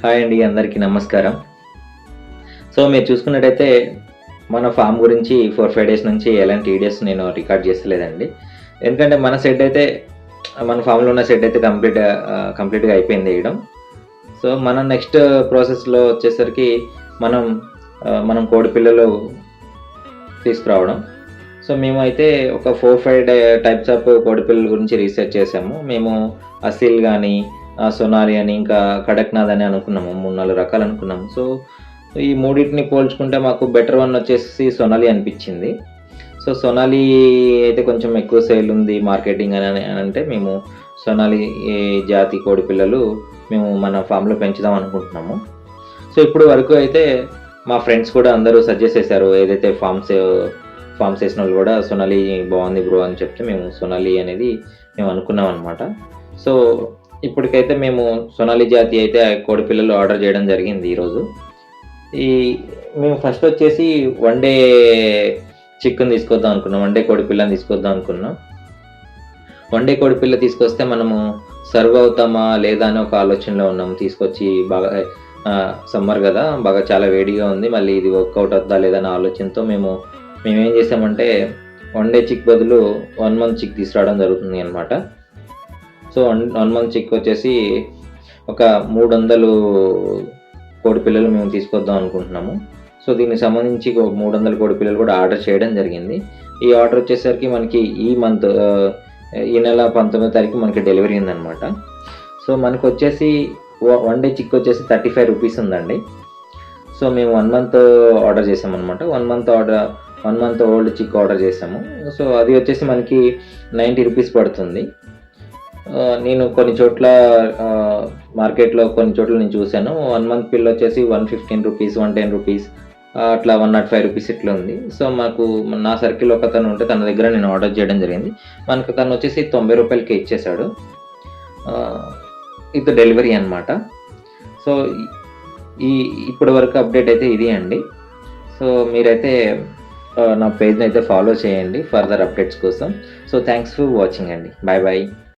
Hi అండి అందరికీ నమస్కారం. సో మీరు చూసుకున్నట్టయితే మన ఫామ్ గురించి ఫోర్ ఫైవ్ డేస్ నుంచి ఎలాంటి వీడియోస్ నేను రికార్డ్ చేస్తలేదండి. ఎందుకంటే మన సెట్ అయితే మన ఫామ్లో ఉన్న సెట్ అయితే కంప్లీట్ కంప్లీట్గా అయిపోయింది వేయడం. సో మన నెక్స్ట్ ప్రాసెస్లో వచ్చేసరికి మనం మనం కోడి పిల్లలు తీసుకురావడం. సో మేము అయితే ఒక ఫోర్ ఫైవ్ టైప్స్ ఆఫ్ కోడిపిల్లల గురించి రీసెర్చ్ చేసాము. మేము అసిల్ కానీ సొనాలి అని ఇంకా కడక్నాథ్ అని అనుకున్నాము మూడు నాలుగు రకాలు అనుకున్నాము. సో ఈ మూడింటిని పోల్చుకుంటే మాకు బెటర్ వన్ వచ్చేసి సొనాలి అనిపించింది. సో సొనాలి అయితే కొంచెం ఎక్కువ సేల్ ఉంది మార్కెటింగ్ అని అని అంటే మేము సొనాలి జాతి కోడి పిల్లలు మేము మన ఫామ్లో పెంచుదాం అనుకుంటున్నాము. సో ఇప్పుడు వరకు అయితే మా ఫ్రెండ్స్ కూడా అందరూ సజెస్ట్ చేశారు ఏదైతే ఫామ్స్ ఫామ్స్ వేసిన వాళ్ళు కూడా సొనాలి బాగుంది బ్రో అని చెప్తే మేము సొనాలి అనేది మేము అనుకున్నాం అనమాట సో ఇప్పటికైతే మేము సొనాలి జాతి అయితే కోడి పిల్లలు ఆర్డర్ చేయడం జరిగింది ఈరోజు. ఈ మేము ఫస్ట్ వచ్చేసి వన్ డే చికెన్ తీసుకొద్దాం అనుకున్నాం వన్ డే కోడి పిల్లని తీసుకొద్దాం అనుకున్నాం. వన్ డే కోడి పిల్ల తీసుకొస్తే మనము సర్వ్ అవుతామా లేదా అని ఒక ఆలోచనలో ఉన్నాము తీసుకొచ్చి బాగా సమ్మర్ కదా బాగా చాలా వేడిగా ఉంది. మళ్ళీ ఇది వర్కౌట్ అవుతుందా లేదా అనే ఆలోచనతో మేము మేమేం చేసామంటే వన్ డే చిక్ బదులు వన్ మంత్ చిక్ తీసుకురావడం జరుగుతుంది అనమాట సో వన్ మంత్ చిక్ వచ్చేసి ఒక మూడు వందలు కోడి పిల్లలు మేము తీసుకొద్దాం అనుకుంటున్నాము. సో దీనికి సంబంధించి మూడు వందల కోడి పిల్లలు కూడా ఆర్డర్ చేయడం జరిగింది. ఈ ఆర్డర్ వచ్చేసరికి మనకి ఈ మంత్ ఈ నెల పంతొమ్మిదో తారీఖు మనకి డెలివరీ ఉందన్నమాట. సో మనకు వచ్చేసి వన్ డే చిక్ వచ్చేసి థర్టీ ఫైవ్ రూపీస్ ఉందండి. సో మేము వన్ మంత్ ఆర్డర్ చేసామన్నమాట. One month order one month old chick order చేసాము. సో అది వచ్చేసి మనకి నైంటీ రూపీస్ పడుతుంది. నేను కొన్ని చోట్ల మార్కెట్లో కొన్ని చోట్ల నేను చూశాను. వన్ మంత్ పిల్ వచ్చేసి one fifteen rupees one ten rupees అట్లా వన్ నాట్ ఫైవ్ రూపీస్ ఇట్లా ఉంది. సో మాకు నా సర్కిల్ ఒక తను ఉంటే తన దగ్గర నేను ఆర్డర్ చేయడం జరిగింది. మనకు తను వచ్చేసి తొంభై రూపాయలకి ఇచ్చేసాడు ఇది డెలివరీ అనమాట సో ఈ ఇప్పటి వరకు అప్డేట్ అయితే ఇది అండి. సో మీరైతే నా పేజ్ని అయితే ఫాలో చేయండి ఫర్దర్ అప్డేట్స్ కోసం. సో థ్యాంక్స్ ఫర్ వాచింగ్ అండి. Bye bye